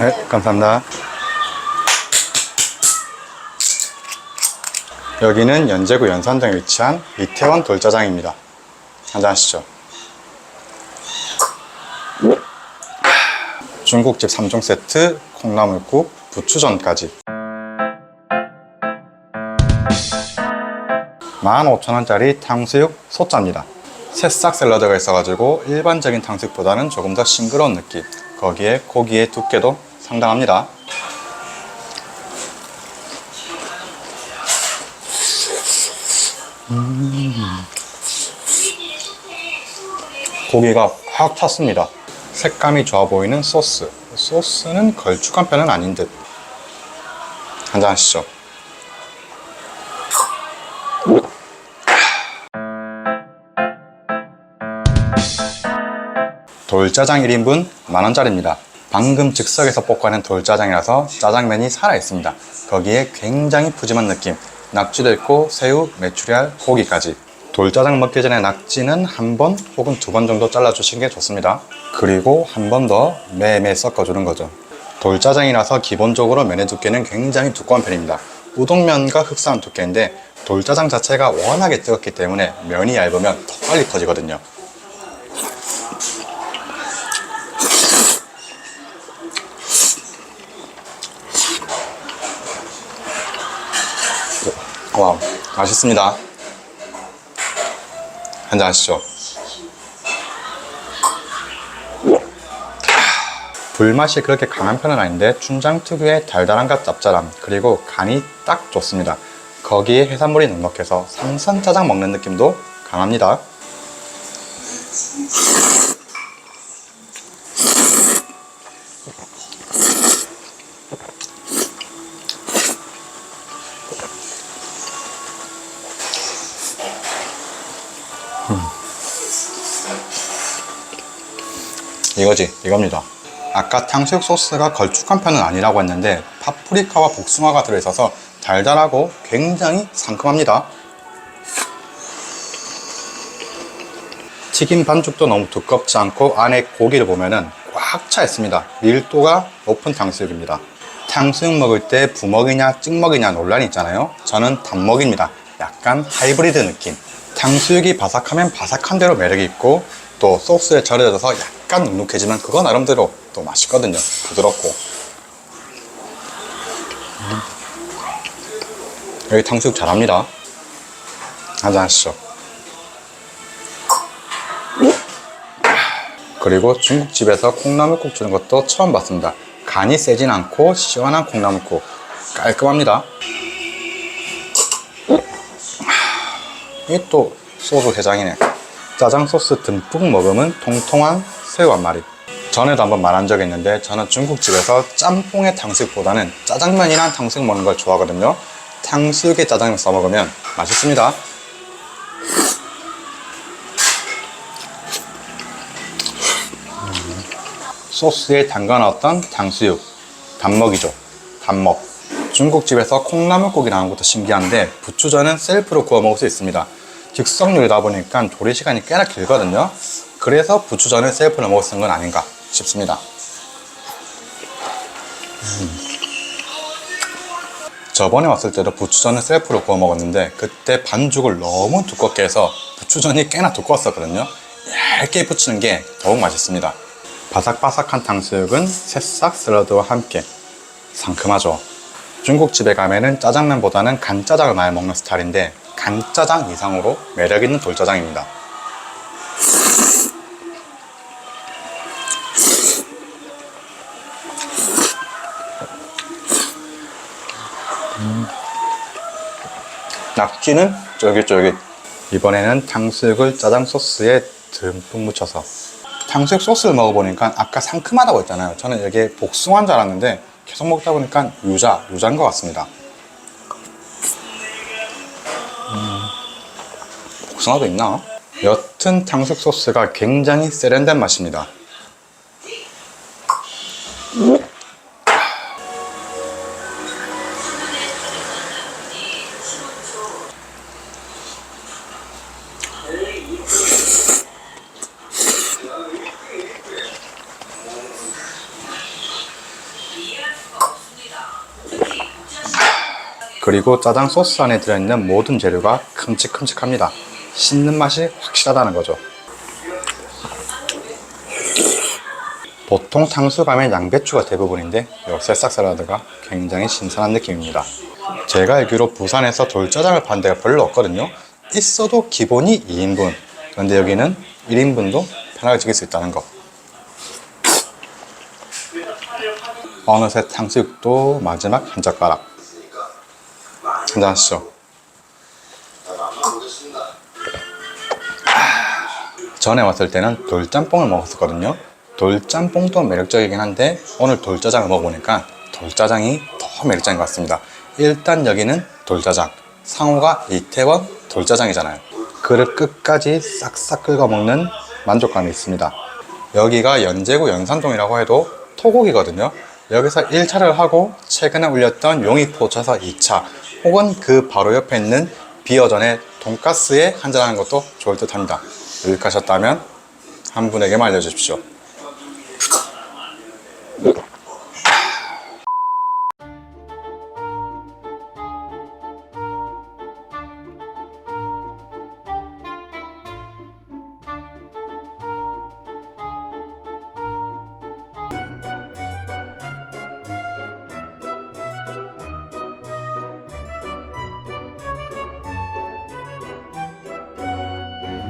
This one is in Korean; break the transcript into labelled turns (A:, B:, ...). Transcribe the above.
A: 네, 감사합니다. 여기는 연제구 연산동에 위치한 이태원 돌짜장입니다. 한잔 하시죠. 중국집 3종 세트, 콩나물국, 부추전까지 15,000원짜리 탕수육 소짜입니다. 새싹 샐러드가 있어가지고 일반적인 탕수육보다는 조금 더 싱그러운 느낌. 거기에 고기의 두께도 상당합니다. 고기가 확 찼습니다. 색감이 좋아 보이는 소스. 소스는 걸쭉한 편은 아닌 듯. 한잔 하시죠. 돌짜장 1인분 만원짜리입니다. 방금 즉석에서 볶아낸 돌짜장이라서 짜장면이 살아있습니다. 거기에 굉장히 푸짐한 느낌. 낙지도 있고 새우, 메추리알, 고기까지. 돌짜장 먹기 전에 낙지는 한 번 혹은 두 번 정도 잘라주시는 게 좋습니다. 그리고 한 번 더 매매 섞어주는 거죠. 돌짜장이라서 기본적으로 면의 두께는 굉장히 두꺼운 편입니다. 우동면과 흡사한 두께인데 돌짜장 자체가 워낙에 뜨겁기 때문에 면이 얇으면 더 빨리 퍼지거든요. 와, 맛있습니다. 한잔 하시죠. 불맛이 그렇게 강한 편은 아닌데 춘장 특유의 달달함과 짭짤함 그리고 간이 딱 좋습니다. 거기에 해산물이 넉넉해서 삼선 짜장 먹는 느낌도 강합니다. 이거지, 이겁니다. 아까 탕수육 소스가 걸쭉한 편은 아니라고 했는데 파프리카와 복숭아가 들어있어서 달달하고 굉장히 상큼합니다. 튀김 반죽도 너무 두껍지 않고 안에 고기를 보면은 꽉 차 있습니다. 밀도가 높은 탕수육입니다. 탕수육 먹을 때 부먹이냐 찍먹이냐 논란이 있잖아요. 저는 단먹입니다. 약간 하이브리드 느낌. 탕수육이 바삭하면 바삭한 대로 매력이 있고 또 소스에 절여져서 약간 눅눅해지면 그거 나름대로 또 맛있거든요. 부드럽고. 음. 여기 탕수육 잘합니다. 한잔 하시죠. 그리고 중국집에서 콩나물국 주는 것도 처음 봤습니다. 간이 세진 않고 시원한 콩나물국. 깔끔합니다. 이게 또 소주 해장이네. 짜장 소스 듬뿍 먹으면 통통한 새우 한 마리. 전에도 한번 말한 적이 있는데 저는 중국집에서 짬뽕의 탕수육보다는 짜장면이랑 탕수육 먹는 걸 좋아하거든요. 탕수육에 짜장면 싸 먹으면 맛있습니다. 소스에 담가 넣었던 탕수육. 단먹이죠. 단먹. 중국집에서 콩나물국이 나온 것도 신기한데 부추전은 셀프로 구워 먹을 수 있습니다. 즉석요리 다 보니까 조리 시간이 꽤나 길거든요. 그래서 부추전을 셀프로 수 있는 건 아닌가 싶습니다. 음. 저번에 왔을 때도 부추전을 셀프로 구워 먹었는데 그때 반죽을 너무 두껍게 해서 부추전이 꽤나 두꺼웠었거든요. 얇게 부치는 게 더욱 맛있습니다. 바삭바삭한 탕수육은 새싹 샐러드와 함께 상큼하죠. 중국집에 가면은 짜장면보다는 간짜장을 많이 먹는 스타일인데 간짜장 이상으로 매력있는 돌짜장입니다. 음. 낙지는 쫄깃쫄깃. 이번에는 탕수육을 짜장 소스에 듬뿍 묻혀서 탕수육 소스를 먹어보니까 아까 상큼하다고 했잖아요. 저는 이게 복숭아인 줄 알았는데 계속 먹다 보니까 유자, 유자인 것 같습니다. 고구마도 있나? 옅은 탕수육 소스가 굉장히 세련된 맛입니다. 그리고 짜장 소스 안에 들어있는 모든 재료가 큼직큼직합니다. 씹는 맛이 확실하다는 거죠. 보통 탕수감엔 양배추가 대부분인데 이 새싹 샐러드가 굉장히 신선한 느낌입니다. 제가 알기로 부산에서 돌짜장을 파는 데가 별로 없거든요. 있어도 기본이 2인분. 그런데 여기는 1인분도 편하게 즐길 수 있다는 거. 어느새 탕수육도 마지막 한 젓가락. 한잔 하시죠. 전에 왔을 때는 돌짬뽕을 먹었었거든요. 돌짬뽕도 매력적이긴 한데 오늘 돌짜장을 먹어보니까 돌짜장이 더 매력적인 것 같습니다. 일단 여기는 돌짜장, 상호가 이태원 돌짜장이잖아요. 그릇 끝까지 싹싹 긁어 먹는 만족감이 있습니다. 여기가 연제구 연산동이라고 해도 토곡이거든요. 여기서 1차를 하고 최근에 울렸던 용익포차서 2차 혹은 그 바로 옆에 있는 비어전의 돈가스에 한잔하는 것도 좋을 듯 합니다. 유익하셨다면 한 분에게만 알려주십시오.